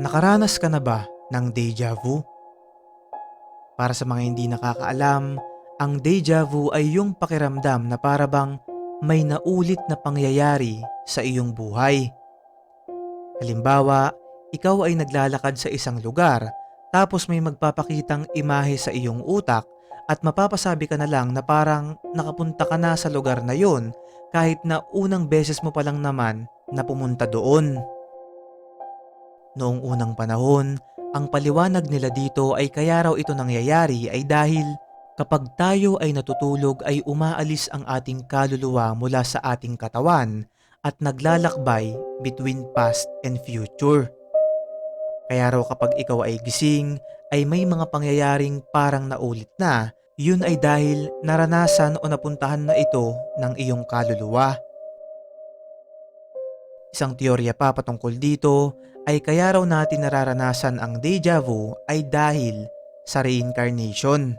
Nakaranas ka na ba ng deja vu? Para sa mga hindi nakakaalam, ang deja vu ay yung pakiramdam na para bang may naulit na pangyayari sa iyong buhay. Halimbawa, ikaw ay naglalakad sa isang lugar tapos may magpapakitang imahe sa iyong utak at mapapasabi ka na lang na parang nakapunta ka na sa lugar na yon kahit na unang beses mo pa lang naman na pumunta doon. Noong unang panahon, ang paliwanag nila dito ay kaya raw ito nangyayari ay dahil kapag tayo ay natutulog ay umaalis ang ating kaluluwa mula sa ating katawan at naglalakbay between past and future. Kaya raw kapag ikaw ay gising ay may mga pangyayaring parang naulit na, yun ay dahil naranasan o napuntahan na ito ng iyong kaluluwa. Isang teorya pa patungkol dito ay kaya raw natin nararanasan ang deja vu ay dahil sa reincarnation.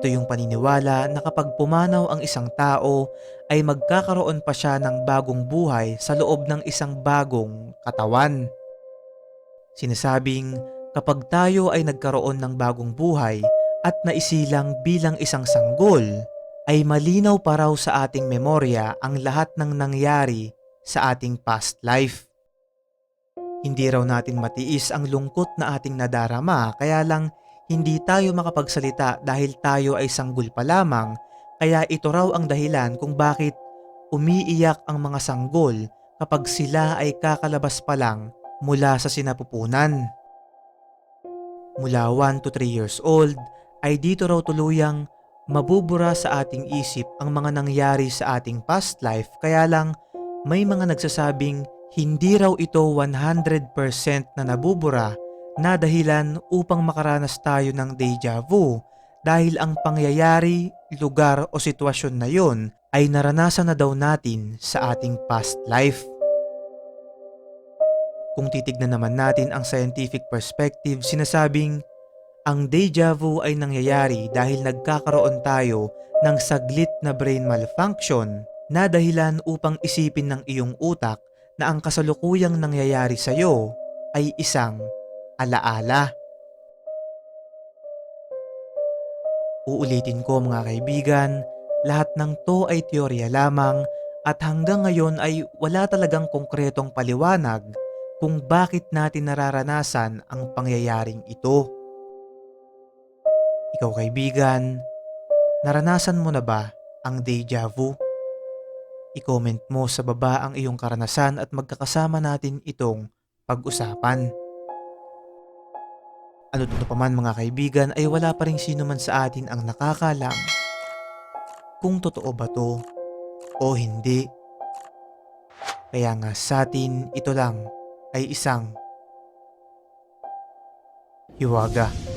Ito yung paniniwala na kapag pumanaw ang isang tao ay magkakaroon pa siya ng bagong buhay sa loob ng isang bagong katawan. Sinasabing kapag tayo ay nagkaroon ng bagong buhay at naisilang bilang isang sanggol, ay malinaw pa raw sa ating memorya ang lahat ng nangyari sa ating past life. Hindi raw natin matiis ang lungkot na ating nadarama kaya lang hindi tayo makapagsalita dahil tayo ay sanggol pa lamang kaya ito raw ang dahilan kung bakit umiiyak ang mga sanggol kapag sila ay kakalabas pa lang mula sa sinapupunan. Mula 1 to 3 years old ay dito raw tuluyang mabubura sa ating isip ang mga nangyari sa ating past life kaya lang may mga nagsasabing hindi raw ito 100% na nabubura na dahilan upang makaranas tayo ng deja vu dahil ang pangyayari, lugar o sitwasyon na yon ay naranasan na daw natin sa ating past life. Kung titignan naman natin ang scientific perspective, sinasabing ang deja vu ay nangyayari dahil nagkakaroon tayo ng saglit na brain malfunction na dahilan upang isipin ng iyong utak na ang kasalukuyang nangyayari sa iyo ay isang alaala. Uulitin ko mga kaibigan, lahat ng to ay teorya lamang at hanggang ngayon ay wala talagang konkretong paliwanag kung bakit natin nararanasan ang pangyayaring ito. Ikaw kaibigan, naranasan mo na ba ang deja vu? I-comment mo sa baba ang iyong karanasan at magkakasama natin itong pag-usapan. Ano dito pa man mga kaibigan ay wala pa rin sino man sa atin ang nakakalam kung totoo ba to o hindi. Kaya nga sa atin ito lang ay isang hiwaga.